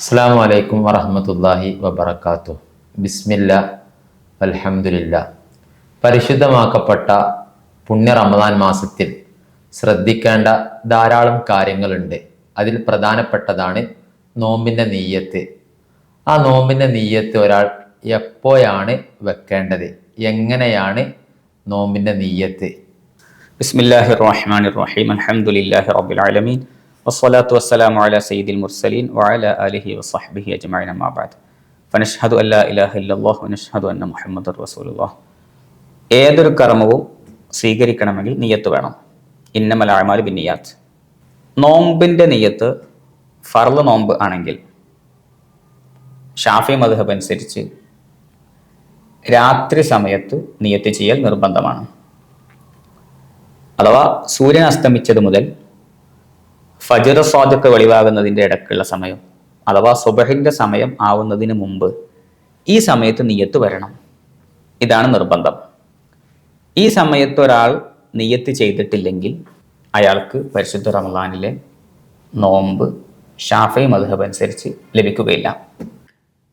അസ്സാം വലൈക്കും വറഹമത്തല്ലാഹി വബർക്കാത്തു ബിസ്മില്ല അലഹമില്ല പരിശുദ്ധമാക്കപ്പെട്ട പുണ്യ റമദാൻ മാസത്തിൽ ശ്രദ്ധിക്കേണ്ട ധാരാളം കാര്യങ്ങളുണ്ട്. അതിൽ പ്രധാനപ്പെട്ടതാണ് നോമ്പിന്റെ നീയത്ത്. ആ നോമ്പിന്റെ നീയത്ത് ഒരാൾ എപ്പോഴാണ് വെക്കേണ്ടത്? എങ്ങനെയാണ് നോമ്പിന്റെ നീയത്ത്? ബിസ്മില്ലാഹി റഹ്മാൻ റഹീം. അലഹമുല്ലാഹി റബുലാലമീൻ വസ്സലാത്തു വസ്സലാമു അല സയ്യിദിൽ മുർസലീൻ വഅല അലിഹി വസ്ഹബിഹി അജ്മൈൻ അമ്മാബാദ് ഫനഷ്ഹദു അല്ലാ ഇലാഹ ഇല്ലല്ലാഹു വനശ്ഹദു അന്ന മുഹമ്മദ് റസൂലുള്ളാഹ് ഏതൊരു കർമ്മവും സ്വീകരിക്കണമെങ്കിൽ നിയ്യത്ത് വേണം. ഇന്നമൽ അഴമാൽ ബിന്നിയാത്ത്. നോമ്പിന്റെ നെയ്യത്ത് ഫർൾ നോമ്പ് ആണെങ്കിൽ ഷാഫി മദ്ഹബ് അനുസരിച്ച് രാത്രി സമയത്ത് നിയത്ത് ചെയ്യൽ നിർബന്ധമാണ്. അഥവാ സൂര്യൻ അസ്തമിച്ചത് മുതൽ ഫജർ സ്വാദക്ക് വെളിവാകുന്നതിന്റെ ഇടക്കുള്ള സമയം അഥവാ സുബഹിന്റെ സമയം ആവുന്നതിന് മുമ്പ് ഈ സമയത്ത് നിയത്ത് വരണം. ഇതാണ് നിർബന്ധം. ഈ സമയത്ത് ഒരാൾ നിയത്ത് ചെയ്തിട്ടില്ലെങ്കിൽ അയാൾക്ക് പരിശുദ്ധ റമദാനിലെ നോമ്പ് ഷാഫി മധുഹബ് അനുസരിച്ച് ലഭിക്കുകയില്ല.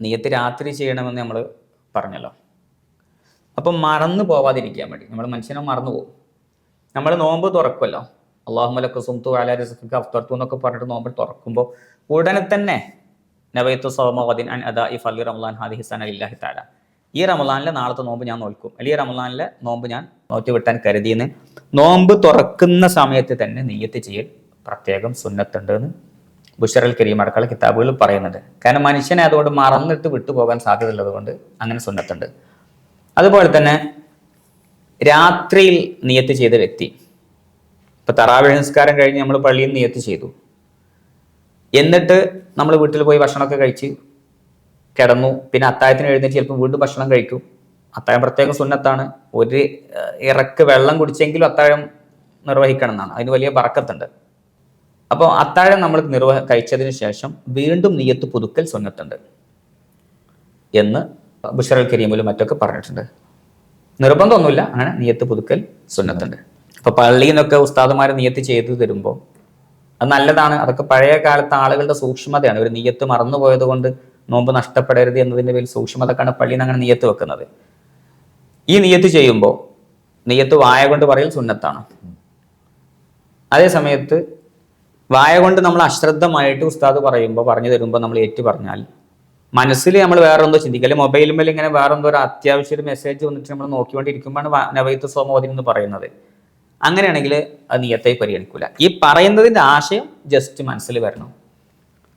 നിയത്ത് രാത്രി ചെയ്യണമെന്ന് നമ്മൾ പറഞ്ഞല്ലോ. അപ്പം മറന്നു പോവാതിരിക്കാൻ വേണ്ടി നമ്മൾ മനുഷ്യനെ മറന്നു പോകും. നമ്മൾ നോമ്പ് തുറക്കുമല്ലോ. അള്ളാഹുമലക്ക് സുന്തു അല റിസ്ക്ക് അഫ്തർത്തു എന്നൊക്കെ പറഞ്ഞിട്ട് നോമ്പ് തുറക്കുമ്പോൾ ഉടനെ തന്നെ നബൈത്തു സോമവദിൻ അൻ അദാ ഇ ഫലി റമലാൻ ഹാദി ഹിസാൻ അലില്ലാഹി താല ഈ റമലാനിലെ നാളത്തെ നോമ്പ് ഞാൻ നോൽക്കും. ഈ റമലാനിലെ നോമ്പ് ഞാൻ നോറ്റ് വിട്ടാൻ കരുതിയെന്ന് നോമ്പ് തുറക്കുന്ന സമയത്ത് തന്നെ നെയ്യത്ത് ചെയ്യൽ പ്രത്യേകം സുന്നത്തുണ്ട് എന്ന് ബുഷറൽ കരീം അടക്കമുള്ള കിതാബുകളിൽ പറയുന്നുണ്ട്. കാരണം മനുഷ്യനെ അതുകൊണ്ട് മറന്നിട്ട് വിട്ടുപോകാൻ സാധ്യതയുള്ളത് കൊണ്ട് അങ്ങനെ സുന്നത്തുണ്ട്. അതുപോലെ തന്നെ രാത്രിയിൽ നിയത്ത് ചെയ്ത വ്യക്തി ഇപ്പൊ തറാവിഴ നിസ്കാരം കഴിഞ്ഞ് നമ്മൾ പള്ളിയിൽ നിയത്ത് ചെയ്തു. എന്നിട്ട് നമ്മൾ വീട്ടിൽ പോയി ഭക്ഷണമൊക്കെ കഴിച്ച് കിടന്നു. പിന്നെ അത്തായത്തിന് എഴുന്നേറ്റ് ചിലപ്പോൾ വീണ്ടും ഭക്ഷണം കഴിക്കും. അത്താഴം പ്രത്യേകം സുന്നത്താണ്. ഒരു ഇറക്ക് വെള്ളം കുടിച്ചെങ്കിലും അത്താഴം നിർവഹിക്കണം എന്നാണ് അതിന് വലിയ വറക്കത്തുണ്ട് അപ്പോൾ അത്താഴം നമ്മൾ നിർവഹ കഴിച്ചതിന് ശേഷം വീണ്ടും നീയത്ത് പുതുക്കൽ സുന്നത്തുണ്ട് എന്ന് ബുഷറൽ കരീമിലും മറ്റൊക്കെ പറഞ്ഞിട്ടുണ്ട്. നിർബന്ധമൊന്നുമില്ല. അങ്ങനെ നീയത്ത് പുതുക്കൽ സുന്നത്തുണ്ട്. അപ്പൊ പള്ളിയിൽ നിന്നൊക്കെ ഉസ്താദുമാർ നിയത്ത് ചെയ്തു തരുമ്പോൾ അത് നല്ലതാണ്. അതൊക്കെ പഴയ കാലത്തെ ആളുകളുടെ സൂക്ഷ്മതയാണ്. ഒരു നിയത്ത് മറന്നുപോയത് കൊണ്ട് നോമ്പ് നഷ്ടപ്പെടരുത് എന്നതിന്റെ പേരിൽ സൂക്ഷ്മതക്കാണ് പള്ളിയിൽ നിന്ന് അങ്ങനെ നിയത്ത് വെക്കുന്നത്. ഈ നിയത്ത് ചെയ്യുമ്പോൾ നിയത്ത് വായ കൊണ്ട് പറയൽ സുന്നത്താണ്. അതേ സമയത്ത് വായ കൊണ്ട് നമ്മൾ അശ്രദ്ധമായിട്ട് ഉസ്താദ് പറയുമ്പോൾ പറഞ്ഞു തരുമ്പോൾ നമ്മൾ ഏറ്റു പറഞ്ഞാൽ മനസ്സിൽ നമ്മൾ വേറെന്തോ ചിന്തിക്കുക അല്ലെങ്കിൽ മൊബൈലിൽ ഇങ്ങനെ വേറെന്തോ ഒരു അത്യാവശ്യ ഒരു മെസ്സേജ് വന്നിട്ട് നമ്മൾ നോക്കിക്കൊണ്ടിരിക്കുമ്പോഴാണ് നവൈത്ത് സോമോദിൻ എന്ന് പറയുന്നത്. അങ്ങനെയാണെങ്കിൽ അത് നിയത്തായി പരിഗണിക്കൂല. ഈ പറയുന്നതിന്റെ ആശയം ജസ്റ്റ് മനസ്സിൽ വരണം.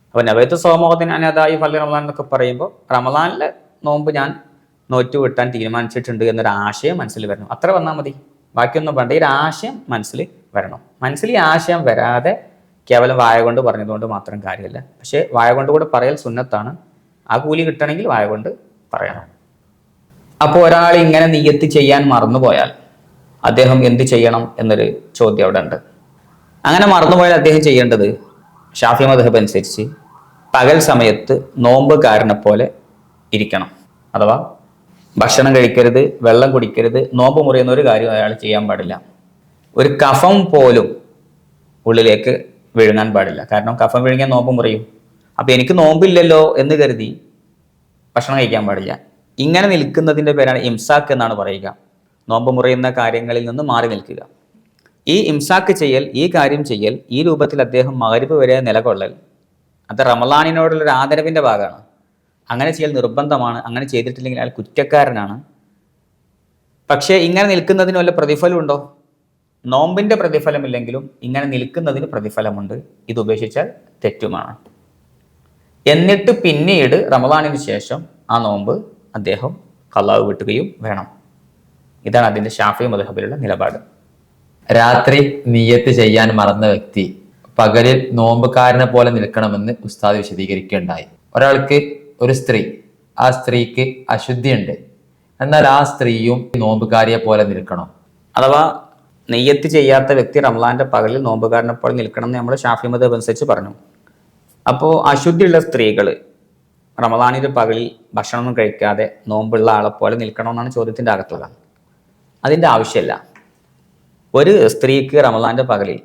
അപ്പോൾ നവൈത്ത് സോമോഹത്തിന് അനതായി ഫല റമദാൻ എന്നൊക്കെ പറയുമ്പോൾ റമദാനിലെ നോമ്പ് ഞാൻ നോറ്റ് വിട്ടാൻ തീരുമാനിച്ചിട്ടുണ്ട് എന്നൊരു ആശയം മനസ്സിൽ വരണം. അത്ര വന്നാൽ മതി. ബാക്കിയൊന്നും വേണ്ട. ഈ ആശയം മനസ്സിൽ വരണം. മനസ്സിൽ ഈ ആശയം വരാതെ കേവലം വായ കൊണ്ട് പറഞ്ഞതുകൊണ്ട് മാത്രം കാര്യമില്ല. പക്ഷേ വായ കൊണ്ട് കൂടെ പറയൽ സുന്നത്താണ്. ആ കൂലി കിട്ടണമെങ്കിൽ വായ കൊണ്ട് പറയണം. അപ്പോൾ ഒരാൾ ഇങ്ങനെ നിയത്ത് ചെയ്യാൻ മറന്നുപോയാൽ അദ്ദേഹം എന്ത് ചെയ്യണം എന്നൊരു ചോദ്യം അവിടെ ഉണ്ട്. അങ്ങനെ മറന്നുപോയാൽ അദ്ദേഹം ചെയ്യേണ്ടത് ഷാഫി മധബ് അനുസരിച്ച് പകൽ സമയത്ത് നോമ്പുകാരനെ പോലെ ഇരിക്കണം. അഥവാ ഭക്ഷണം കഴിക്കരുത് വെള്ളം കുടിക്കരുത് നോമ്പ് മുറിയുന്ന ഒരു കാര്യം അയാൾ ചെയ്യാൻ പാടില്ല. ഒരു കഫം പോലും ഉള്ളിലേക്ക് വിഴുങ്ങാൻ പാടില്ല. കാരണം കഫം വിഴുങ്ങിയാൽ നോമ്പ് മുറിയും. അപ്പോൾ എനിക്ക് നോമ്പില്ലല്ലോ എന്ന് കരുതി ഭക്ഷണം കഴിക്കാൻ പാടില്ല. ഇങ്ങനെ നിൽക്കുന്നതിന്റെ പേരാണ് ഇംസാക്ക് എന്നാണ് പറയുക. നോമ്പ് മുറിയുന്ന കാര്യങ്ങളിൽ നിന്ന് മാറി നിൽക്കുക. ഈ ഇംസാക്ക് ചെയ്യൽ ഈ കാര്യം ചെയ്യൽ ഈ രൂപത്തിൽ അദ്ദേഹം മകരിപ്പ് വരെ നിലകൊള്ളൽ അത് റമലാനിനോടുള്ള ഒരു ആദരവിന്റെ ഭാഗമാണ്. അങ്ങനെ ചെയ്യൽ നിർബന്ധമാണ് അങ്ങനെ ചെയ്തിട്ടില്ലെങ്കിൽ അയാൾ കുറ്റക്കാരനാണ്. പക്ഷേ ഇങ്ങനെ നിൽക്കുന്നതിന് വല്ല പ്രതിഫലമുണ്ടോ? നോമ്പിന്റെ പ്രതിഫലമില്ലെങ്കിലും ഇങ്ങനെ നിൽക്കുന്നതിന് പ്രതിഫലമുണ്ട്. ഇത് ഉപേക്ഷിച്ചാൽ തെറ്റുമാണ്. എന്നിട്ട് പിന്നീട് റമദാനിന് ശേഷം ആ നോമ്പ് അദ്ദേഹം കള്ളാവ് വെട്ടുകയും വേണം. ഇതാണ് അതിന്റെ ഷാഫി മധുഹബിലുള്ള നിലപാട്. രാത്രി നീയത്ത് ചെയ്യാൻ മറന്ന വ്യക്തി പകലിൽ നോമ്പുകാരനെ പോലെ നിൽക്കണമെന്ന് ഉസ്താദ് വിശദീകരിക്കുകയുണ്ടായി. ഒരാൾക്ക് ഒരു സ്ത്രീ ആ സ്ത്രീക്ക് അശുദ്ധിയുണ്ട്. എന്നാൽ ആ സ്ത്രീയും നോമ്പുകാരിയെ പോലെ നിൽക്കണം. അഥവാ നെയ്യത്ത് ചെയ്യാത്ത വ്യക്തി റംലാന്റെ പകലിൽ നോമ്പുകാരനെ പോലെ നിൽക്കണം എന്ന് നമ്മൾ ഷാഫി മതബ് അനുസരിച്ച് പറഞ്ഞു. അപ്പോൾ അശുദ്ധിയുള്ള സ്ത്രീകൾ റമദാനിന്റെ പകലിൽ ഭക്ഷണമൊന്നും കഴിക്കാതെ നോമ്പുള്ള ആളെ പോലെ നിൽക്കണമെന്നാണ് ചോദ്യത്തിന്റെ അകത്തുള്ളത് അതിന്റെ ആവശ്യമില്ല. ഒരു സ്ത്രീക്ക് റമദാന്റെ പകലിൽ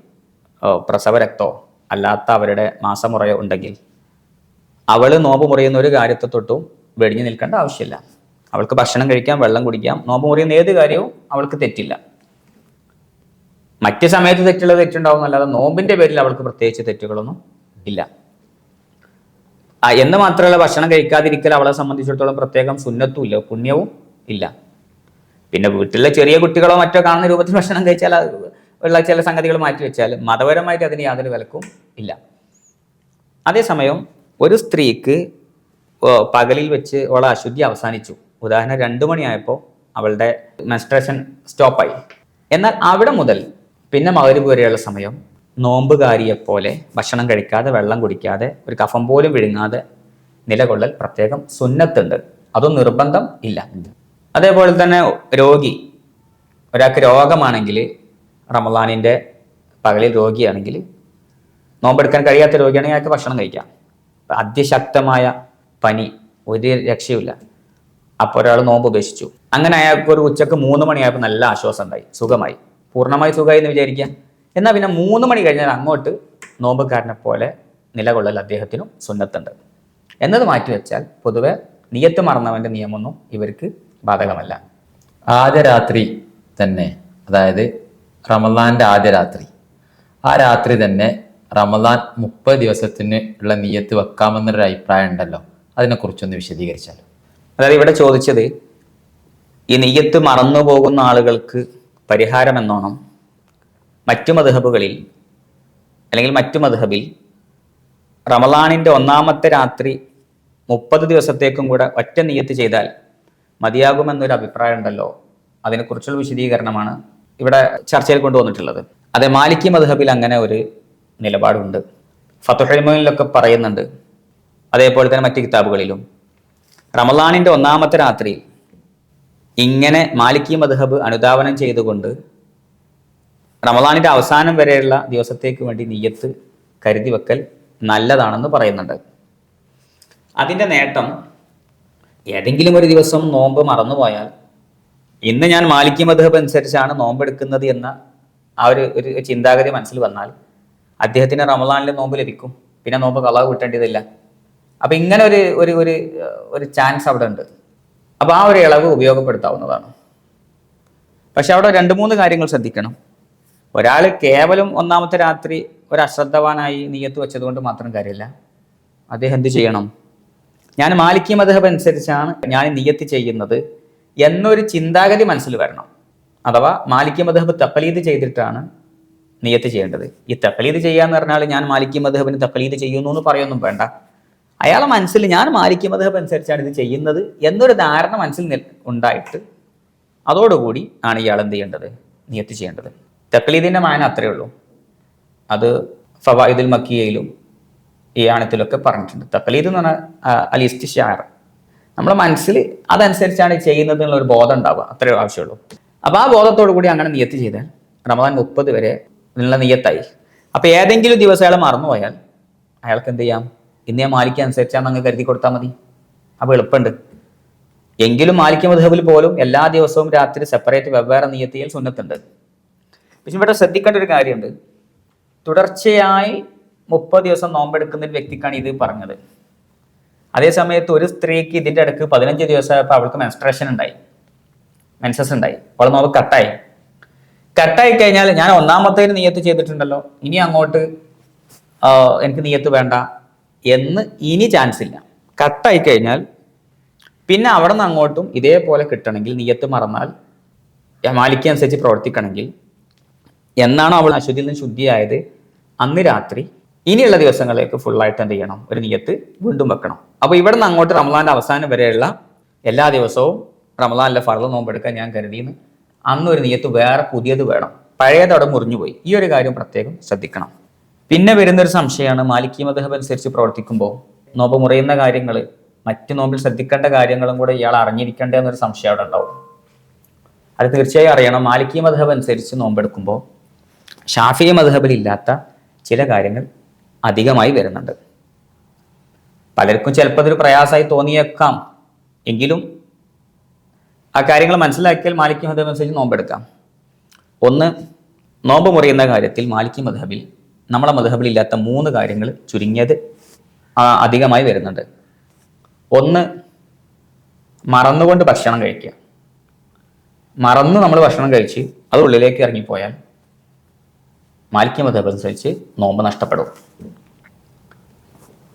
പ്രസവ പ്രസവരക്തോ അല്ലാത്ത അവരുടെ മാസമുറയോ ഉണ്ടെങ്കിൽ അവൾ നോമ്പ് മുറിയുന്ന ഒരു കാര്യത്തെ തൊട്ടും വെടിഞ്ഞു നിൽക്കേണ്ട ആവശ്യമില്ല. അവൾക്ക് ഭക്ഷണം കഴിക്കാം വെള്ളം കുടിക്കാം നോമ്പ് മുറിയുന്ന ഏത് കാര്യവും അവൾക്ക് തെറ്റില്ല. മറ്റ് സമയത്ത് തെറ്റുള്ളത് തെറ്റുണ്ടാവും നോമ്പിന്റെ പേരിൽ അവൾക്ക് പ്രത്യേകിച്ച് തെറ്റുകളൊന്നും ഇല്ല. എന്ന് മാത്രമല്ല ഭക്ഷണം കഴിക്കാതിരിക്കൽ അവളെ സംബന്ധിച്ചിടത്തോളം പ്രത്യേകം സുന്നത്തും ഇല്ല പുണ്യവും ഇല്ല. പിന്നെ വീട്ടിലെ ചെറിയ കുട്ടികളോ മറ്റോ കാണുന്ന രൂപത്തിൽ ഭക്ഷണം കഴിച്ചാൽ ഉള്ള ചില സംഗതികൾ മാറ്റി വെച്ചാൽ മതപരമായിട്ട് അതിന് യാതൊരു വിലക്കും ഇല്ല. അതേസമയം ഒരു സ്ത്രീക്ക് പകലിൽ വെച്ച് അവളെ അശുദ്ധി അവസാനിച്ചു. ഉദാഹരണം രണ്ടു മണിയായപ്പോൾ അവളുടെ മെൻസ്ട്രേഷൻ സ്റ്റോപ്പായി എന്നാൽ അവിടെ മുതൽ പിന്നെ മകരുവ് വരെയുള്ള സമയം നോമ്പുകാരിയെ പോലെ ഭക്ഷണം കഴിക്കാതെ വെള്ളം കുടിക്കാതെ ഒരു കഫം പോലും വിഴുങ്ങാതെ നിലകൊള്ളൽ പ്രത്യേകം സുന്നത്തുണ്ട്. അതും നിർബന്ധം ഇല്ല. അതേപോലെ തന്നെ രോഗി. ഒരാൾക്ക് രോഗമാണെങ്കിൽ റമദാനിന്റെ പകലിൽ രോഗിയാണെങ്കിൽ നോമ്പെടുക്കാൻ കഴിയാത്ത രോഗിയാണെങ്കിൽ അയാൾക്ക് ഭക്ഷണം കഴിക്കാം. അതിശക്തമായ പനി ഒരു രക്ഷയുമില്ല. അപ്പോൾ ഒരാൾ നോമ്പ് ഉപേക്ഷിച്ചു. അങ്ങനെ അയാൾക്ക് ഒരു ഉച്ചയ്ക്ക് മൂന്ന് മണിയായപ്പോൾ നല്ല ആശ്വാസം ഉണ്ടായി സുഖമായി. പൂർണമായി സുഖമായി എന്ന് വിചാരിക്കുക. എന്നാൽ പിന്നെ മൂന്ന് മണി കഴിഞ്ഞാൽ അങ്ങോട്ട് നോമ്പുകാരനെ പോലെ നിലകൊള്ളൽ അദ്ദേഹത്തിനും സുന്നത്തുണ്ട്. എന്നത് മാറ്റിവെച്ചാൽ പൊതുവെ നിയത്ത് മറന്നവന്റെ നിയമമൊന്നും ഇവർക്ക് ബാധകമല്ല. ആദ്യ രാത്രി തന്നെ അതായത് റമദാന്റെ ആദ്യ രാത്രി ആ രാത്രി തന്നെ റമദാൻ മുപ്പത് ദിവസത്തിന് ഉള്ള നീയത്ത് വെക്കാമെന്നൊരു അഭിപ്രായം ഉണ്ടല്ലോ. അതിനെക്കുറിച്ചൊന്ന് വിശദീകരിച്ചാലോ? അതായത് ഇവിടെ ചോദിച്ചത് ഈ നെയ്യത്ത് മറന്നു പോകുന്ന ആളുകൾക്ക് പരിഹാരം എന്നോണം മറ്റു മധുഹബുകളിൽ അല്ലെങ്കിൽ മറ്റു മധുഹബിൽ റമദാനിന്റെ ഒന്നാമത്തെ രാത്രി മുപ്പത് ദിവസത്തേക്കും കൂടെ ഒറ്റ നെയ്യത്ത് ചെയ്താൽ മതിയാകുമെന്നൊരു അഭിപ്രായം ഉണ്ടല്ലോ. അതിനെക്കുറിച്ചുള്ള വിശദീകരണമാണ് ഇവിടെ ചർച്ചയിൽ കൊണ്ടുവന്നിട്ടുള്ളത്. അതെ മാലിക്കി മധുഹബിൽ അങ്ങനെ ഒരു നിലപാടുണ്ട്. ഫത്തുഹൈമോയിലൊക്കെ പറയുന്നുണ്ട്. അതേപോലെ തന്നെ മറ്റ് കിതാബുകളിലും. റമലാനിന്റെ ഒന്നാമത്തെ രാത്രി ഇങ്ങനെ മാലിക്കി മദ്ഹബ് അനുധാവനം ചെയ്തുകൊണ്ട് റമലാനിന്റെ അവസാനം വരെയുള്ള ദിവസത്തേക്ക് വേണ്ടി നീയത്ത് കരുതി വെക്കൽ നല്ലതാണെന്ന് പറയുന്നുണ്ട്. അതിന്റെ നേട്ടം ഏതെങ്കിലും ഒരു ദിവസം നോമ്പ് മറന്നുപോയാൽ ഇന്ന് ഞാൻ മാലിക്യ മദ്ഹബ് അനുസരിച്ചാണ് നോമ്പെടുക്കുന്നത് എന്ന ആ ഒരു ഒരു ചിന്താഗതി മനസ്സിൽ വന്നാൽ അദ്ദേഹത്തിന് റമലാനിലെ നോമ്പ് ലഭിക്കും. പിന്നെ നോമ്പ് കളവ് കിട്ടേണ്ടതില്ല. അപ്പം ഇങ്ങനെ ഒരു ഒരു ഒരു ഒരു ചാൻസ് അവിടെ ഉണ്ട്. അപ്പോൾ ആ ഒരു ഇളവ് ഉപയോഗപ്പെടുത്താവുന്നതാണ്. പക്ഷെ അവിടെ രണ്ട് മൂന്ന് കാര്യങ്ങൾ ശ്രദ്ധിക്കണം. ഒരാൾ കേവലം ഒന്നാമത്തെ രാത്രി ഒരു അശ്രദ്ധവാനായി നീയത്ത് വെച്ചതുകൊണ്ട് മാത്രം കാര്യമില്ല അദ്ദേഹം എന്ത് ചെയ്യണം? ഞാൻ മാലിക്കി മധബ് അനുസരിച്ചാണ് ഞാൻ നിയത്ത് ചെയ്യുന്നത് എന്നൊരു ചിന്താഗതി മനസ്സിൽ വരണം. അഥവാ മാലിക്കി മധബ് തക്കലീത് ചെയ്തിട്ടാണ് നിയത്ത് ചെയ്യേണ്ടത്. ഈ തക്കലീത് ചെയ്യാന്ന് പറഞ്ഞാൽ ഞാൻ മാലിക്കി മധബിന് തക്കലീത് ചെയ്യുന്നു എന്ന് പറയൊന്നും വേണ്ട. അയാളെ മനസ്സിൽ ഞാൻ മാലിക്കി മധബ് അനുസരിച്ചാണ് ഇത് ചെയ്യുന്നത് എന്നൊരു ധാരണ മനസ്സിൽ ഉണ്ടായിട്ട് അതോടുകൂടി ആണ് ഇയാൾ എന്ത് ചെയ്യേണ്ടത്? നിയത്ത് ചെയ്യേണ്ടത്. തക്ലീദിന്റെ മാന അത്രയേ ഉള്ളൂ. അത് ഫവായിദുൽ മക്കിയയിലും ഈ ആണത്തിലൊക്കെ പറഞ്ഞിട്ടുണ്ട്. തക്കലീദ് എന്ന് പറഞ്ഞാൽ അലിസ്റ്റ് ഷാർ. നമ്മുടെ മനസ്സിൽ അതനുസരിച്ചാണ് ചെയ്യുന്നത് എന്നുള്ള ഒരു ബോധം ഉണ്ടാവുക. അത്രയേ ആവശ്യമുള്ളൂ. അപ്പോൾ ആ ബോധത്തോടു കൂടി അങ്ങനെ നിയത്ത് ചെയ്താൽ റമദാൻ മുപ്പത് വരെ നിന്നുള്ള നിയത്തായി. അപ്പോൾ ഏതെങ്കിലും ദിവസം അയാൾ മറന്നുപോയാൽ അയാൾക്ക് എന്ത് ചെയ്യാം? ഇന്ന് മാലിക്ക് അനുസരിച്ചാണ് അങ്ങ് കരുതി കൊടുത്താൽ മതി. അപ്പോൾ എളുപ്പമുണ്ട്. എങ്കിലും മാലിക്യ മധബിൽ പോലും എല്ലാ ദിവസവും രാത്രി സെപ്പറേറ്റ് വെവ്വേറെ നിയത്തിയിൽ സുന്നത്തുണ്ട്. പക്ഷെ ഇവിടെ ശ്രദ്ധിക്കേണ്ട ഒരു കാര്യമുണ്ട്. തുടർച്ചയായി മുപ്പത് ദിവസം നോമ്പെടുക്കുന്ന ഒരു വ്യക്തിക്കാണ് ഇത് പറഞ്ഞത്. അതേ സമയത്ത് ഒരു സ്ത്രീക്ക് ഇതിന്റെ ഇടയ്ക്ക് പതിനഞ്ച് ദിവസമായപ്പോൾ അവൾക്ക് മെൻസ്ട്രേഷൻ ഉണ്ടായി. മെൻസസ് ഉണ്ടായി. അവൾ നോമ്പ് കട്ടായി. കട്ടായി കഴിഞ്ഞാൽ ഞാൻ ഒന്നാമത്തേന് നീയത്ത് ചെയ്തിട്ടുണ്ടല്ലോ. ഇനി അങ്ങോട്ട് എനിക്ക് നീയത്ത് വേണ്ട എന്ന് ഇനി ചാൻസ് ഇല്ല. കട്ടായി കഴിഞ്ഞാൽ പിന്നെ അവിടെ നിന്ന് അങ്ങോട്ടും ഇതേപോലെ കിട്ടണമെങ്കിൽ നീയത്ത് മറന്നാൽ മാലിക്കനുസരിച്ച് പ്രവർത്തിക്കണമെങ്കിൽ എന്നാണോ അവൾ അശുദ്ധിയിൽ നിന്ന് ശുദ്ധിയായത്? അന്ന് രാത്രി ഇനിയുള്ള ദിവസങ്ങളിലേക്ക് ഫുള്ളായിട്ട് എന്ത് ചെയ്യണം? ഒരു നിയത്ത് വീണ്ടും വെക്കണം. അപ്പോൾ ഇവിടെ നിന്ന് അങ്ങോട്ട് റമദാന്റെ അവസാനം വരെയുള്ള എല്ലാ ദിവസവും റമദാനിലെ ഫറദ് നോമ്പെടുക്കാൻ ഞാൻ കരുതിയെന്ന് അന്ന് ഒരു നിയത്ത് വേറെ പുതിയത് വേണം. പഴയത് അവിടെ മുറിഞ്ഞുപോയി ഈ ഒരു കാര്യം പ്രത്യേകം ശ്രദ്ധിക്കണം. പിന്നെ വരുന്നൊരു സംശയമാണ് മാലിക്കി മധബ് അനുസരിച്ച് പ്രവർത്തിക്കുമ്പോൾ നോമ്പ് മുറിയുന്ന കാര്യങ്ങൾ മറ്റു നോമ്പിൽ ശ്രദ്ധിക്കേണ്ട കാര്യങ്ങളും കൂടെ ഇയാൾ അറിഞ്ഞിരിക്കേണ്ട എന്നൊരു സംശയം അവിടെ ഉണ്ടാവും. അത് തീർച്ചയായും അറിയണം. മാലിക്കി മധബ് അനുസരിച്ച് നോമ്പെടുക്കുമ്പോൾ ഷാഫി ഇല്ലാത്ത ചില കാര്യങ്ങൾ അധികമായി വരുന്നുണ്ട്. പലർക്കും ചിലപ്പോൾ അതൊരു പ്രയാസമായി തോന്നിയേക്കാം. എങ്കിലും ആ കാര്യങ്ങൾ മനസ്സിലാക്കിയാൽ മാലിക്യ മധബ് അനുസരിച്ച് നോമ്പെടുക്കാം. ഒന്ന് നോമ്പ് മുറിയുന്ന കാര്യത്തിൽ മാലിക്യ മധബിൽ നമ്മളെ മധബിൽ ഇല്ലാത്ത മൂന്ന് കാര്യങ്ങൾ ചുരുങ്ങിയത് അധികമായി വരുന്നുണ്ട്. ഒന്ന് മറന്നുകൊണ്ട് ഭക്ഷണം കഴിക്കുക. മറന്ന് നമ്മൾ ഭക്ഷണം കഴിച്ച് അത് ഉള്ളിലേക്ക് ഇറങ്ങിപ്പോയാൽ മാലിക്യ മതം അനുസരിച്ച് നോമ്പ് നഷ്ടപ്പെടും.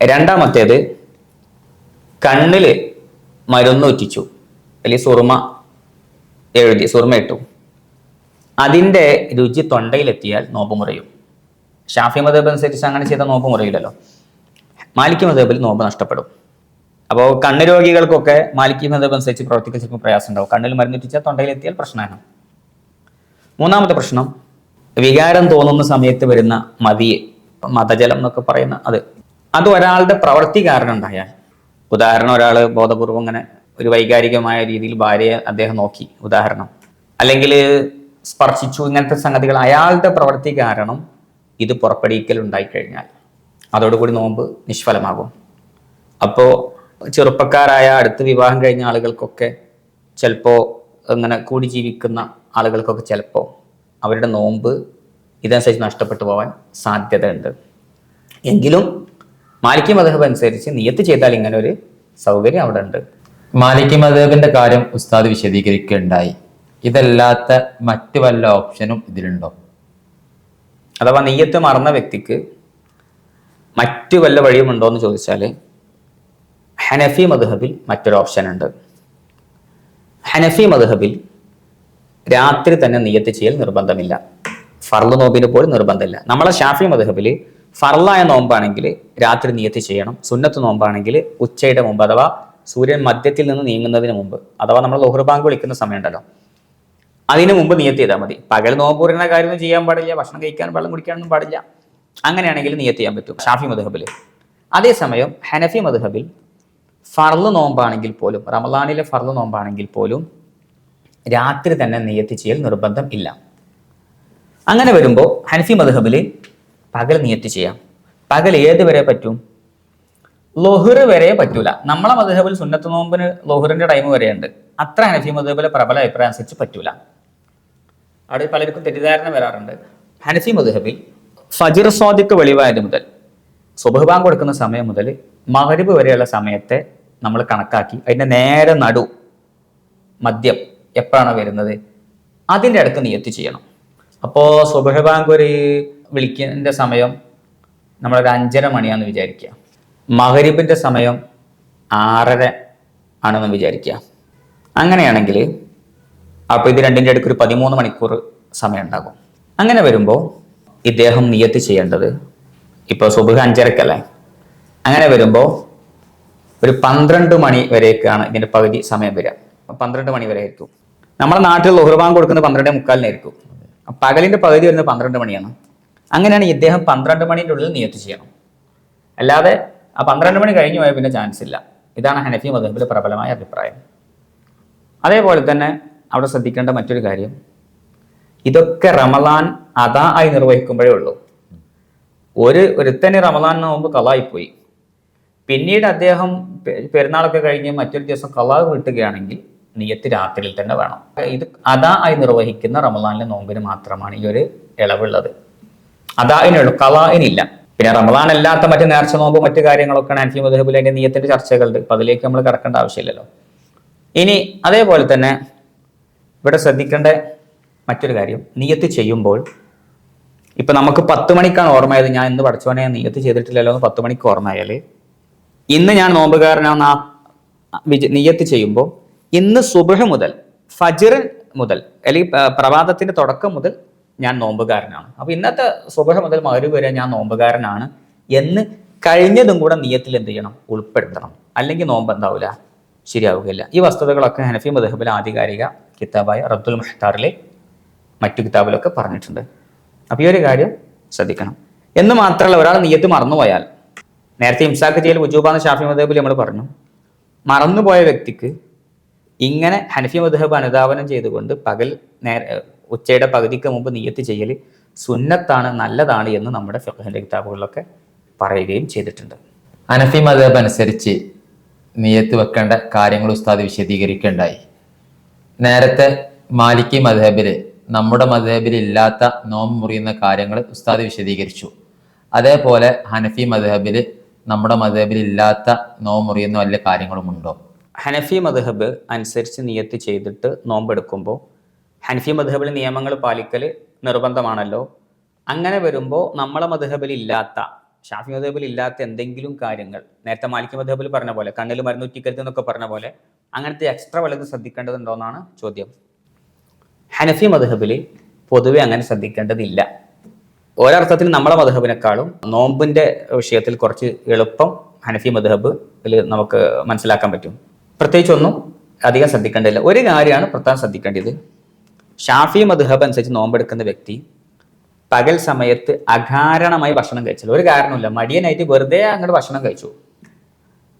രണ്ടാമത്തേത് കണ്ണിൽ മരുന്ന് ഒറ്റിച്ചു അല്ലെങ്കിൽ സുറുമ എഴുതി സുറുമ ഇട്ടു. അതിന്റെ രുചി തൊണ്ടയിലെത്തിയാൽ നോമ്പ് മുറിയും. ഷാഫി മതബ് അനുസരിച്ച് അങ്ങനെ ചെയ്ത നോമ്പ് മുറിയില്ലല്ലോ. മാലിക്യ മതബിൽ നോമ്പ് നഷ്ടപ്പെടും. അപ്പോൾ കണ്ണ് രോഗികൾക്കൊക്കെ മാലിക്യ മതബ് അനുസരിച്ച് പ്രവർത്തിക്കാൻ ചിലപ്പോൾ പ്രയാസം ഉണ്ടാവും കണ്ണിൽ മരുന്നുറ്റിച്ചാൽ തൊണ്ടയിലെത്തിയാൽ പ്രശ്നമാണ്. മൂന്നാമത്തെ പ്രശ്നം വികാരം തോന്നുന്ന സമയത്ത് വരുന്ന മതിയെ മതജലം എന്നൊക്കെ പറയുന്ന അത്. അത് ഒരാളുടെ പ്രവൃത്തി കാരണം ഉണ്ടായാൽ ഉദാഹരണം ഒരാൾ ബോധപൂർവം ഇങ്ങനെ ഒരു വൈകാരികമായ രീതിയിൽ ഭാര്യയെ അദ്ദേഹം നോക്കി ഉദാഹരണം. അല്ലെങ്കിൽ സ്പർശിച്ചു ഇങ്ങനത്തെ സംഗതികൾ അയാളുടെ പ്രവൃത്തി കാരണം ഇത് പുറപ്പെടുവിക്കൽ ഉണ്ടായിക്കഴിഞ്ഞാൽ അതോടുകൂടി നോമ്പ് നിഷ്ഫലമാകും. അപ്പോൾ ചെറുപ്പക്കാരായ അടുത്ത് വിവാഹം കഴിഞ്ഞ ആളുകൾക്കൊക്കെ ചിലപ്പോൾ അങ്ങനെ കൂടി ജീവിക്കുന്ന ആളുകൾക്കൊക്കെ ചിലപ്പോൾ അവരുടെ നോമ്പ് ഇതനുസരിച്ച് നഷ്ടപ്പെട്ടു പോകാൻ സാധ്യതയുണ്ട്. എങ്കിലും മാലിക്യ മധബ് അനുസരിച്ച് നിയത്ത് ചെയ്താൽ ഇങ്ങനെ ഒരു സൗകര്യം അവിടെ ഉണ്ട് മാലിക് മധബിന്റെ കാര്യം ഉസ്താദ് വിശദീകരിക്കുകയുണ്ടായി. ഇതല്ലാത്ത മറ്റു വല്ല ഓപ്ഷനും ഇതിലുണ്ടോ? അഥവാ നെയ്യത്ത് മറന്ന വ്യക്തിക്ക് മറ്റു വല്ല വഴിയുമുണ്ടോ എന്ന് ചോദിച്ചാൽ ഹനഫി മധുഹബിൽ മറ്റൊരു ഓപ്ഷൻ ഉണ്ട് ഹനഫി മദ്ഹബിൽ രാത്രി തന്നെ നിയത്ത് ചെയ്യൽ നിർബന്ധമില്ല. ഫർൾ നോമ്പിന് പോലും നിർബന്ധമില്ല. നമ്മളെ ഷാഫി മദ്ഹബിൽ ഫർളായ നോമ്പാണെങ്കിൽ രാത്രി നിയത്ത് ചെയ്യണം. സുന്നത്ത് നോമ്പാണെങ്കിൽ ഉച്ചയുടെ മുമ്പ് അഥവാ സൂര്യൻ മധ്യത്തിൽ നിന്ന് നീങ്ങുന്നതിന് മുമ്പ് അഥവാ നമ്മൾ ലോഹർ ബാങ്ക് വിളിക്കുന്ന സമയമുണ്ടല്ലോ അതിനു മുമ്പ് നിയത്ത് ചെയ്താൽ മതി. പകൽ നോമ്പൂരിന കാര്യമൊന്നും ചെയ്യാൻ പാടില്ല ഭക്ഷണം കഴിക്കാൻ വെള്ളം കുടിക്കാനൊന്നും പാടില്ല. അങ്ങനെയാണെങ്കിൽ നിയത്ത് ചെയ്യാൻ പറ്റും ഷാഫി മധുഹബിൽ. അതേസമയം ഹനഫി മധുഹബിൽ ഫർൾ നോമ്പാണെങ്കിൽ പോലും റമലാനിലെ ഫർൾ നോമ്പാണെങ്കിൽ പോലും രാത്രി തന്നെ നിയത്തി ചെയ്യൽ നിർബന്ധം ഇല്ല. അങ്ങനെ വരുമ്പോൾ ഹനഫി മധുഹബിൽ പകൽ നിയത്തി ചെയ്യാം. പകൽ ഏത് വരെ പറ്റും? ലൊഹർ വരെ പറ്റൂല. നമ്മളെ മധുഹബിൽ സുന്നത്ത് നോമ്പിന് ലൊഹുറിന്റെ ടൈം വരെയുണ്ട്. അത്ര ഹനഫി മധുഹബിലെ പ്രബല അഭിപ്രായം അനുസരിച്ച് പറ്റൂല. അവിടെ പലർക്കും തെറ്റിദ്ധാരണ വരാറുണ്ട്. ഹനഫി മധുഹബിൽ ഫജിർ സ്വാദിക്ക് വെളിവായത് മുതൽ സുബഹ്ബാൻ കൊടുക്കുന്ന സമയം മുതൽ മഹരിബ് വരെയുള്ള സമയത്തെ നമ്മൾ കണക്കാക്കി അതിന്റെ നേരെ നടു മദ്യം എപ്പോഴാണ് വരുന്നത്? അതിന്റെ അടുത്ത് നിയത്ത് ചെയ്യണം അപ്പോൾ സുബഹ ബാങ്ക് ഒരു വിളിക്കുന്നതിന്റെ സമയം നമ്മളൊരു അഞ്ചര മണിയാണെന്ന് വിചാരിക്കുക മഹരീബിന്റെ സമയം ആറര ആണെന്ന് വിചാരിക്കുക അങ്ങനെയാണെങ്കിൽ അപ്പോൾ ഇത് രണ്ടിന്റെ അടുക്കൊരു പതിമൂന്ന് മണിക്കൂർ സമയം ഉണ്ടാകും അങ്ങനെ വരുമ്പോൾ ഇദ്ദേഹം നിയത്ത് ചെയ്യേണ്ടത് ഇപ്പോൾ സുബഹ അഞ്ചരക്കല്ലേ? അങ്ങനെ വരുമ്പോൾ ഒരു പന്ത്രണ്ട് മണി വരേക്കാണ് ഇതിന്റെ പകുതി സമയം വരിക. പന്ത്രണ്ട് മണി വരെ ആയിരിക്കും. നമ്മുടെ നാട്ടിൽ ലോഹർബാങ്ക് കൊടുക്കുന്നത് പന്ത്രണ്ട് മുക്കാലിനായിരിക്കും പകലിന്റെ പകുതി വരുന്നത് പന്ത്രണ്ട് മണിയാണ്. അങ്ങനെയാണ് ഇദ്ദേഹം പന്ത്രണ്ട് മണിന്റെ ഉള്ളിൽ നിയത്ത് ചെയ്യണം. അല്ലാതെ ആ പന്ത്രണ്ട് മണി കഴിഞ്ഞു പോയാൽ പിന്നെ ചാൻസ് ഇല്ല. ഇതാണ് ഹനഫി മദഹബിലെ പ്രബലമായ അഭിപ്രായം. അതേപോലെ തന്നെ അവിടെ ശ്രദ്ധിക്കേണ്ട മറ്റൊരു കാര്യം. ഇതൊക്കെ റമലാൻ അതാ ആയി നിർവഹിക്കുമ്പോഴേ ഉള്ളൂ. ഒരു ഒരുത്തന് റമലാൻ നോമ്പ് കലായിപ്പോയി. പിന്നീട് അദ്ദേഹം പെരുന്നാളൊക്കെ കഴിഞ്ഞ് മറ്റൊരു ദിവസം കലാവ് വീട്ടുകയാണെങ്കിൽ നിയത്ത് രാത്രിയിൽ തന്നെ വേണം. ഇത് അതാ ആയി നിർവഹിക്കുന്ന റമദാനിലെ നോമ്പിന് മാത്രമാണ് ഈ ഒരു ഇളവുള്ളത്. അതായിനുള്ളൂ കലായിനില്ല പിന്നെ റമദാൻ അല്ലാത്ത മറ്റ് നേർച്ച നോമ്പ് മറ്റു കാര്യങ്ങളൊക്കെ ആൻഫി മദഹബിൽ അതിന്റെ നിയത്തിന്റെ ചർച്ചകളുണ്ട് അപ്പൊ അതിലേക്ക് നമ്മൾ കടക്കേണ്ട ആവശ്യമില്ലല്ലോ. ഇനി അതേപോലെ തന്നെ ഇവിടെ ശ്രദ്ധിക്കേണ്ട മറ്റൊരു കാര്യം നിയത്ത് ചെയ്യുമ്പോൾ ഇപ്പൊ നമുക്ക് പത്ത് മണിക്കാണ് ഓർമ്മയത് ഞാൻ ഇന്ന് പഠിച്ചോനെ നിയത്ത് ചെയ്തിട്ടില്ലല്ലോ എന്ന് പത്ത് മണിക്ക് ഓർമ്മയാൽ ഇന്ന് ഞാൻ നോമ്പുകാരനാണെന്ന് ആ വിജ നിയത്ത് ചെയ്യുമ്പോൾ ഇന്ന് സുബഹ് മുതൽ ഫജിർ മുതൽ അല്ലെങ്കിൽ പ്രഭാതത്തിന്റെ തുടക്കം മുതൽ ഞാൻ നോമ്പുകാരനാണ്. അപ്പൊ ഇന്നത്തെ സുബഹ് മുതൽ മകരു വരെ ഞാൻ നോമ്പുകാരനാണ് എന്ന് കഴിഞ്ഞതും കൂടെ നിയത്തിൽ എന്ത് ചെയ്യണം? ഉൾപ്പെടുത്തണം. അല്ലെങ്കിൽ നോമ്പ് എന്താവില്ല ശരിയാവുകയില്ല. ഈ വസ്തുതകളൊക്കെ ഹനഫി മദഹബിലെ ആധികാരിക കിതാബായ റബ്ദുൽ മുഷ്താറിലെ മറ്റു കിതാബിലൊക്കെ പറഞ്ഞിട്ടുണ്ട്. അപ്പോൾ ഈ ഒരു കാര്യം ശ്രദ്ധിക്കണം. എന്ന് മാത്രമല്ല ഒരാൾ നീയത്ത് മറന്നുപോയാൽ നേരത്തെ ഇംസാക്ക് ചെയ്യൽ ഉജൂബാന്ന് ഷാഫി മദഹബിൽ നമ്മൾ പറഞ്ഞു മറന്നുപോയ വ്യക്തിക്ക് ഇങ്ങനെ ഹനഫി മധുഹബ് അനുധാവനം ചെയ്തുകൊണ്ട് പകൽ നേരെ ഉച്ചയുടെ പകുതിക്ക് മുമ്പ് നീയത്ത് ചെയ്യൽ സുന്നത്താണ് നല്ലതാണ് എന്ന് നമ്മുടെ ഫിഖഹിന്റെ കിതാബുകളിലൊക്കെ പറയുകയും ചെയ്തിട്ടുണ്ട്. അനഫി മധുഹബ് അനുസരിച്ച് നീയത്ത് വെക്കേണ്ട കാര്യങ്ങൾ ഉസ്താദ് വിശദീകരിക്കേണ്ടായി. നേരത്തെ മാലിക്കി മധുഹബിൽ നമ്മുടെ മധബിൽ ഇല്ലാത്ത നോമ്പ് മുറിയുന്ന കാര്യങ്ങൾ ഉസ്താദ് വിശദീകരിച്ചു. അതേപോലെ ഹനഫി മധുഹബിൽ നമ്മുടെ മതബിൽ ഇല്ലാത്ത നോമ്പ് മുറിയുന്ന വല്ല കാര്യങ്ങളും ഉണ്ടോ ഹനഫി മദ്ഹബ് അനുസരിച്ച് നിയത്ത് ചെയ്തിട്ട് നോമ്പെടുക്കുമ്പോൾ ഹനഫി മദ്ഹബിൽ നിയമങ്ങൾ പാലിക്കൽ നിർബന്ധമാണല്ലോ. അങ്ങനെ വരുമ്പോൾ നമ്മളെ മദ്ഹബിൽ ഇല്ലാത്ത ഷാഫി മദ്ഹബിൽ ഇല്ലാത്ത എന്തെങ്കിലും കാര്യങ്ങൾ നേരത്തെ മാലിക് മദ്ഹബിൽ പറഞ്ഞ പോലെ കണ്ണിൽ മരുന്ന് ഉറ്റിക്കരുത് എന്നൊക്കെ പറഞ്ഞ പോലെ അങ്ങനത്തെ എക്സ്ട്രാ വല്ലതും ശ്രദ്ധിക്കേണ്ടതുണ്ടോ എന്നാണ് ചോദ്യം. ഹനഫി മദ്ഹബിൽ പൊതുവെ അങ്ങനെ ശ്രദ്ധിക്കേണ്ടതില്ല. ഒരർത്ഥത്തിൽ നമ്മളെ മദ്ഹബിനേക്കാളും നോമ്പിന്റെ വിഷയത്തിൽ കുറച്ച് എളുപ്പം ഹനഫി മദ്ഹബ് നമുക്ക് മനസ്സിലാക്കാൻ പറ്റും. പ്രത്യേകിച്ചൊന്നും അധികം ശ്രദ്ധിക്കേണ്ടതില്ല. ഒരു കാര്യമാണ് പ്രധാനം ശ്രദ്ധിക്കേണ്ടത്. ഷാഫി മധുഹബ് അനുസരിച്ച് നോമ്പെടുക്കുന്ന വ്യക്തി പകൽ സമയത്ത് അകാരണമായി ഭക്ഷണം കഴിച്ചാൽ ഒരു കാരണമില്ല മടിയനായിട്ട് വെറുതെ അങ്ങോട്ട് ഭക്ഷണം കഴിച്ചു.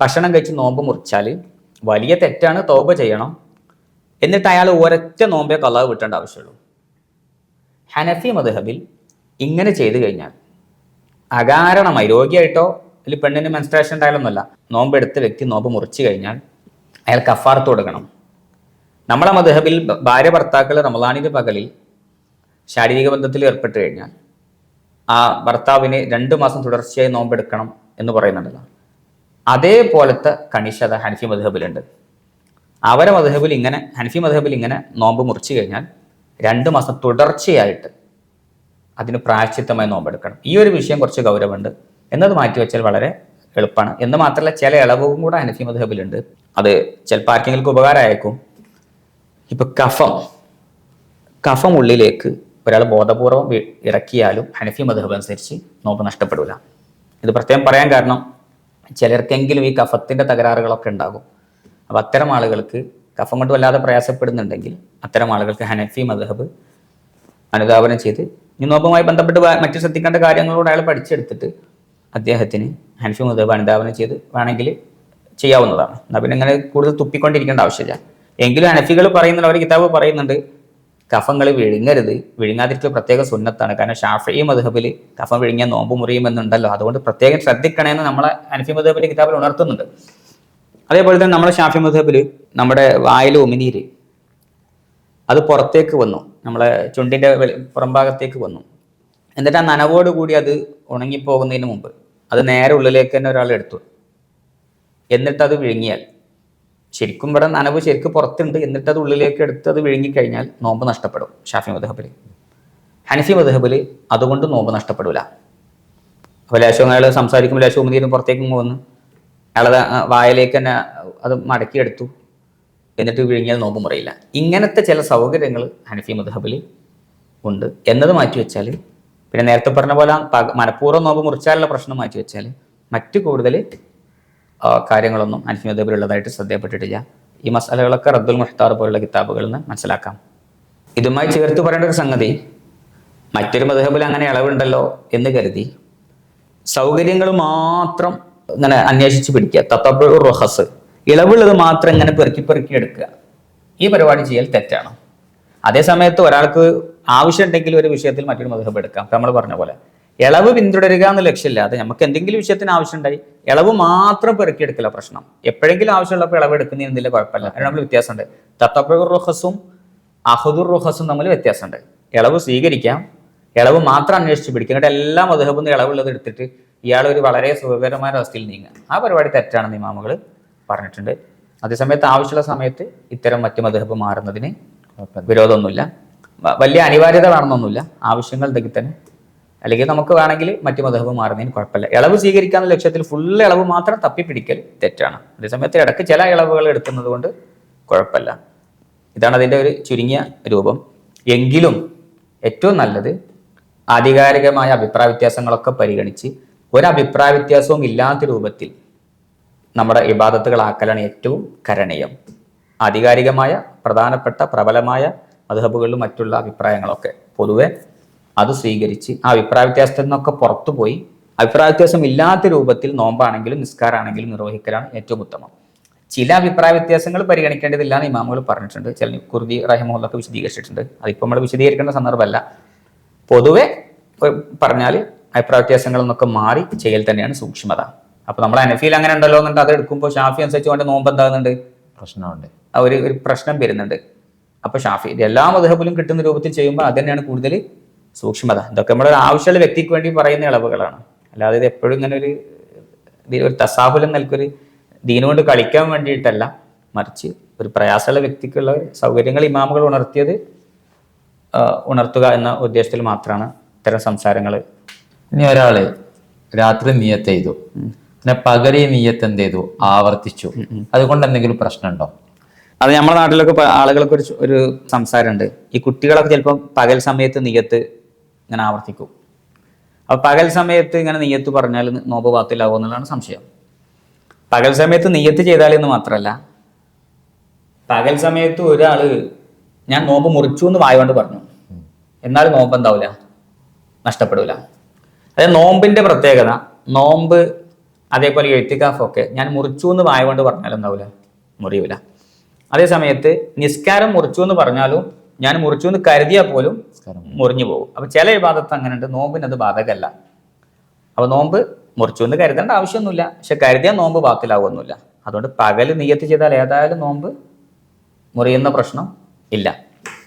ഭക്ഷണം കഴിച്ച് നോമ്പ് മുറിച്ചാൽ വലിയ തെറ്റാണ് തോപ ചെയ്യണം. എന്നിട്ട് അയാൾ ഒരൊറ്റ നോമ്പേ കള്ളാവ് വിട്ടേണ്ട ആവശ്യമുള്ളൂ. ഹനഫി മധുഹബിൽ ഇങ്ങനെ ചെയ്തു കഴിഞ്ഞാൽ അകാരണമായി രോഗിയായിട്ടോ അല്ലെങ്കിൽ പെണ്ണിന് മെൻസ്ട്രേഷൻ ഉണ്ടായാലൊന്നുമല്ല നോമ്പ് എടുത്ത വ്യക്തി നോമ്പ് മുറിച്ചു കഴിഞ്ഞാൽ അയാൾ കഫാർത്ത് കൊടുക്കണം നമ്മളെ മധുഹബിൽ ഭാര്യ ഭർത്താക്കൾ റമദാനിന്റെ പകലിൽ ശാരീരിക ബന്ധത്തിൽ ഏർപ്പെട്ട് കഴിഞ്ഞാൽ ആ ഭർത്താവിന് രണ്ട് മാസം തുടർച്ചയായി നോമ്പെടുക്കണം എന്ന് പറയുന്നുണ്ടല്ലോ. അതേപോലത്തെ കണിശത ഹനഫി മധുഹബിലുണ്ട് അവരെ മധുഹബിൽ ഇങ്ങനെ ഹനഫി മധുഹബിൽ ഇങ്ങനെ നോമ്പ് മുറിച്ചു കഴിഞ്ഞാൽ രണ്ട് മാസം തുടർച്ചയായിട്ട് അതിന് പ്രായശ്ചിത്തമായി നോമ്പെടുക്കണം. ഈ ഒരു വിഷയം കുറച്ച് ഗൗരവമുണ്ട്. എന്നത് മാറ്റിവെച്ചാൽ വളരെ എളുപ്പമാണ്. എന്ന് മാത്രമല്ല ചില ഇളവും കൂടെ ഹനഫി മദ്ഹബിലുണ്ട്. അത് ചിലപ്പോൾ ആർക്കെങ്കിലും ഉപകാരമായേക്കും. ഇപ്പൊ കഫം. കഫം ഉള്ളിലേക്ക് ഒരാൾ ബോധപൂർവം ഇറക്കിയാലും ഹനഫി മദ്ഹബ് അനുസരിച്ച് നോമ്പ് നഷ്ടപ്പെടില്ല ഇത് പ്രത്യേകം പറയാൻ കാരണം ചിലർക്കെങ്കിലും ഈ കഫത്തിന്റെ തകരാറുകളൊക്കെ ഉണ്ടാകും. അപ്പോൾ അത്തരം ആളുകൾക്ക് കഫം കൊണ്ട് വല്ലാതെ പ്രയാസപ്പെടുന്നുണ്ടെങ്കിൽ അത്തരം ആളുകൾക്ക് ഹനഫി മദ്ഹബ് അനുധാപനം ചെയ്ത് ഈ നോമ്പുമായി ബന്ധപ്പെട്ട് മറ്റു ശ്രദ്ധിക്കേണ്ട കാര്യങ്ങളോട് അയാൾ പഠിച്ചെടുത്തിട്ട് അദ്ദേഹത്തിന് ഹനഫി മദ്ഹബ് അനുധാപനം ചെയ്ത് വേണമെങ്കിൽ ചെയ്യാവുന്നതാണ്. എന്നാൽ പിന്നെ ഇങ്ങനെ കൂടുതൽ തുപ്പിക്കൊണ്ടിരിക്കേണ്ട ആവശ്യമില്ല. എങ്കിലും അനഫികൾ പറയുന്നുണ്ട് അവർ കിതാബ് പറയുന്നുണ്ട് കഫങ്ങൾ വിഴുങ്ങരുത് വിഴുങ്ങാതിരിക്കൽ പ്രത്യേക സുന്നത്താണ്. കാരണം ഷാഫി മധുഹബിൽ കഫം വിഴുങ്ങിയ നോമ്പ് മുറിയും മുറിയുമെന്നുണ്ടല്ലോ അതുകൊണ്ട് പ്രത്യേകം ശ്രദ്ധിക്കണമെന്ന് നമ്മളെ അനഫി മദ്ഹബിന്റെ കിതാബിൽ ഉണർത്തുന്നുണ്ട്. അതേപോലെ തന്നെ നമ്മളെ ഷാഫി മധുഹബിൽ നമ്മുടെ വായിൽ ഉമിനീര് അത് പുറത്തേക്ക് വന്നു. നമ്മളെ ചുണ്ടിന്റെ പുറംഭാഗത്തേക്ക് വന്നു. എന്നിട്ട് ആ നനവോടുകൂടി അത് ഉണങ്ങിപ്പോകുന്നതിന് മുമ്പ് അത് നേരെ ഉള്ളിലേക്ക് തന്നെ ഒരാൾ എടുത്തു. എന്നിട്ട് അത് വിഴുങ്ങിയാൽ. ശരിക്കും ഇവിടെ നനവ് ശരിക്കും പുറത്തുണ്ട്. എന്നിട്ടത് ഉള്ളിലേക്ക് എടുത്ത് അത് വിഴുങ്ങിക്കഴിഞ്ഞാൽ നോമ്പ് നഷ്ടപ്പെടും. ഷാഫി മദ്ഹബിൽ. ഹനഫി മദ്ഹബിൽ അതുകൊണ്ട് നോമ്പ് നഷ്ടപ്പെടില്ല അപ്പോൾ ലേശം അയാൾ സംസാരിക്കുമ്പോൾ ലേശം ഉമതിയും പുറത്തേക്ക് വന്ന് അയാളത് വായലേക്ക് തന്നെ അത് മടക്കിയെടുത്തു എന്നിട്ട് വിഴുങ്ങിയാൽ നോമ്പ് മുറിയില്ല. ഇങ്ങനത്തെ ചില സൗകര്യങ്ങൾ ഹനഫി മധുഹബിൽ ഉണ്ട്. എന്നത് മാറ്റി വെച്ചാൽ പിന്നെ നേരത്തെ പറഞ്ഞ പോലെ മനഃപൂർവം നോമ്പ് മുറിച്ചാലുള്ള പ്രശ്നം മാറ്റി വെച്ചാൽ മറ്റു കൂടുതൽ കാര്യങ്ങളൊന്നും മദ്ഹബിൽ ഉള്ളതായിട്ട് ശ്രദ്ധയപ്പെട്ടിട്ടില്ല. ഈ മസാലകളൊക്കെ റദ്ദുൽ മുഹ്താർ പോലുള്ള കിതാബുകളിൽ നിന്ന് മനസ്സിലാക്കാം. ഇതുമായി ചേർത്ത് പറയേണ്ട ഒരു സംഗതി മറ്റൊരു മധുഹബിൽ അങ്ങനെ ഇളവുണ്ടല്ലോ എന്ന് കരുതി. സൗകര്യങ്ങൾ മാത്രം ഇങ്ങനെ അന്വേഷിച്ച് പിടിക്കുക. തത്തബ് റൊഹസ് ഇളവുള്ളത് മാത്രം ഇങ്ങനെ പെറുക്കി പെറുക്കി എടുക്കുക. ഈ പരിപാടി ചെയ്യൽ തെറ്റാണ്. അതേ സമയത്ത് ഒരാൾക്ക് ആവശ്യമുണ്ടെങ്കിൽ ഒരു വിഷയത്തിൽ മറ്റൊരു മധുഹബ് എടുക്കാം. നമ്മൾ പറഞ്ഞ പോലെ. ഇളവ് പിന്തുടരുക എന്ന ലക്ഷ്യമില്ലാതെ നമുക്ക് എന്തെങ്കിലും വിഷയത്തിന് ആവശ്യമുണ്ടായി ഇളവ് മാത്രം പെറുക്കിയെടുക്കില്ല പ്രശ്നം. എപ്പോഴെങ്കിലും ആവശ്യമുള്ളപ്പോൾ ഇളവ് എടുക്കുന്നതിൽ കുഴപ്പമില്ല. അതിന് നമ്മൾ വ്യത്യാസമുണ്ട്. തത്തപ്പുർ റുഹസും അഹദുർ റുഹസും തമ്മിൽ വ്യത്യാസമുണ്ട്. ഇളവ് സ്വീകരിക്കാം. ഇളവ് മാത്രം അന്വേഷിച്ച് പിടിക്കുക എന്നിട്ട് എല്ലാ മധുഹബും ഇളവുള്ളത് എടുത്തിട്ട് ഇയാളൊരു ഒരു വളരെ സുഖകരമായ അവസ്ഥയിൽ നീങ്ങുക. ആ പരിപാടി തെറ്റാണെന്ന് ഇമാമുകൾ പറഞ്ഞിട്ടുണ്ട്. അതേസമയത്ത് ആവശ്യമുള്ള സമയത്ത് ഇത്തരം മറ്റു മധുഹബ് മാറുന്നതിന് വിരോധമൊന്നുമില്ല. വലിയ അനിവാര്യത വേണമെന്നൊന്നുമില്ല ആവശ്യങ്ങൾ ഉണ്ടെങ്കിൽ തന്നെ അല്ലെങ്കിൽ നമുക്ക് വേണമെങ്കിൽ മറ്റു മതഹബ് മാറുന്നതിന് കുഴപ്പമില്ല. ഇളവ് സ്വീകരിക്കാൻ ലക്ഷ്യത്തിൽ ഫുൾ ഇളവ് മാത്രം തപ്പിപ്പിടിക്കൽ തെറ്റാണ്. അതേസമയത്ത് ഇടയ്ക്ക് ചില ഇളവുകൾ എടുക്കുന്നത് കൊണ്ട് കുഴപ്പമില്ല. ഇതാണ് അതിന്റെ ഒരു ചുരുങ്ങിയ രൂപം. എങ്കിലും ഏറ്റവും നല്ലത് ആധികാരികമായ അഭിപ്രായ വ്യത്യാസങ്ങളൊക്കെ പരിഗണിച്ച് ഒരു വ്യത്യാസവും ഇല്ലാത്ത രൂപത്തിൽ നമ്മുടെ ഇബാദത്തുകളാക്കലാണ് ഏറ്റവും കരണീയം. ആധികാരികമായ പ്രധാനപ്പെട്ട പ്രബലമായ മധുഹബുകളിലും മറ്റുള്ള അഭിപ്രായങ്ങളൊക്കെ പൊതുവെ അത് സ്വീകരിച്ച് ആ അഭിപ്രായ വ്യത്യാസത്തിൽ നിന്നൊക്കെ പുറത്തു പോയി. അഭിപ്രായ വ്യത്യാസം ഇല്ലാത്ത രൂപത്തിൽ നോമ്പാണെങ്കിലും നിസ്കാരാണെങ്കിലും നിർവഹിക്കലാണ് ഏറ്റവും ഉത്തമം. ചില അഭിപ്രായ വ്യത്യാസങ്ങൾ പരിഗണിക്കേണ്ടതില്ല എന്ന് ഇമാമുകൾ പറഞ്ഞിട്ടുണ്ട്. ചില കുർദി റഹിമുള്ളൊക്കെ വിശദീകരിച്ചിട്ടുണ്ട്. അതിപ്പോൾ നമ്മൾ വിശദീകരിക്കേണ്ട സന്ദർഭമല്ല. പൊതുവെ പറഞ്ഞാൽ അഭിപ്രായ വ്യത്യാസങ്ങളിൽ നിന്നൊക്കെ മാറി ചെയ്യൽ തന്നെയാണ് സൂക്ഷ്മത. അപ്പൊ നമ്മൾ അനഫിയിൽ അങ്ങനെ ഉണ്ടല്ലോ എന്നിട്ട് അത് എടുക്കുമ്പോൾ ഷാഫി അനുസരിച്ച് കൊണ്ട് നോമ്പ് എന്താകുന്നുണ്ട് പ്രശ്നമുണ്ട്. ആ ഒരു ഒരു പ്രശ്നം വരുന്നുണ്ട്. അപ്പൊ ഷാഫി എല്ലാ മധുഹബിലും കിട്ടുന്ന രൂപത്തിൽ ചെയ്യുമ്പോൾ അത് തന്നെയാണ് കൂടുതൽ സൂക്ഷ്മത. ഇതൊക്കെ നമ്മുടെ ആവശ്യമുള്ള വ്യക്തിക്ക് വേണ്ടി പറയുന്ന ഇളവുകളാണ്. അല്ലാതെ ഇത് എപ്പോഴും ഇങ്ങനെ ഒരു ഒരു തസാഹുലം നൽകൊരു ദീനുകൊണ്ട് കളിക്കാൻ വേണ്ടിയിട്ടല്ല. മറിച്ച് ഒരു പ്രയാസമുള്ള വ്യക്തിക്കുള്ള സൗകര്യങ്ങൾ ഇമാമുകൾ ഉണർത്തിയത് ഉണർത്തുക എന്ന ഉദ്ദേശത്തിൽ മാത്രമാണ് ഇത്തരം സംസാരങ്ങൾ. ഇനി ഒരാൾ രാത്രി നീയത്ത് ചെയ്തു പിന്നെ പകരി നീയത്ത് എന്ത് ചെയ്തു? ആവർത്തിച്ചു. അതുകൊണ്ട് എന്തെങ്കിലും പ്രശ്നമുണ്ടോ? അത് നമ്മുടെ നാട്ടിലൊക്കെ ആളുകൾക്ക് ഒരു ഒരു സംസാരമുണ്ട്. ഈ കുട്ടികളൊക്കെ ചിലപ്പോൾ പകൽ സമയത്ത് നിയത്ത് ഇങ്ങനെ ആവർത്തിക്കും. അപ്പൊ പകൽ സമയത്ത് ഇങ്ങനെ നെയ്യത്ത് പറഞ്ഞാൽ നോമ്പ് പാത്തിലാവും എന്നുള്ളതാണ് സംശയം. പകൽ സമയത്ത് നെയ്യത്ത് ചെയ്താലെന്ന് മാത്രമല്ല പകൽ സമയത്ത് ഒരാൾ ഞാൻ നോമ്പ് മുറിച്ചു എന്ന് വായുകൊണ്ട് പറഞ്ഞു. എന്നാൽ നോമ്പ് എന്താവില്ല നഷ്ടപ്പെടില്ല അതായത് നോമ്പിന്റെ പ്രത്യേകത നോമ്പ് അതേപോലെ എഴുത്തിക്കാഫൊക്കെ ഞാൻ മുറിച്ചു എന്ന് വായുകൊണ്ട് പറഞ്ഞാൽ എന്താവില്ല മുറിയൂല. അതേ സമയത്ത് നിസ്കാരം മുറിച്ചു എന്ന് പറഞ്ഞാലും ഞാൻ മുറിച്ചു എന്ന് കരുതിയാൽ പോലും മുറിഞ്ഞു പോകും. അപ്പൊ ചില വിവാദത്ത് അങ്ങനെ ഉണ്ട് നോമ്പിന് അത് ബാധകല്ല. അപ്പൊ നോമ്പ് മുറിച്ചു എന്ന് കരുതേണ്ട ആവശ്യമൊന്നുമില്ല. പക്ഷെ കരുതിയാൽ നോമ്പ് ബാക്കിലാവുമൊന്നുമില്ല അതുകൊണ്ട് പകൽ നിയത്ത് ചെയ്താൽ ഏതായാലും നോമ്പ് മുറിയുന്ന പ്രശ്നം ഇല്ല.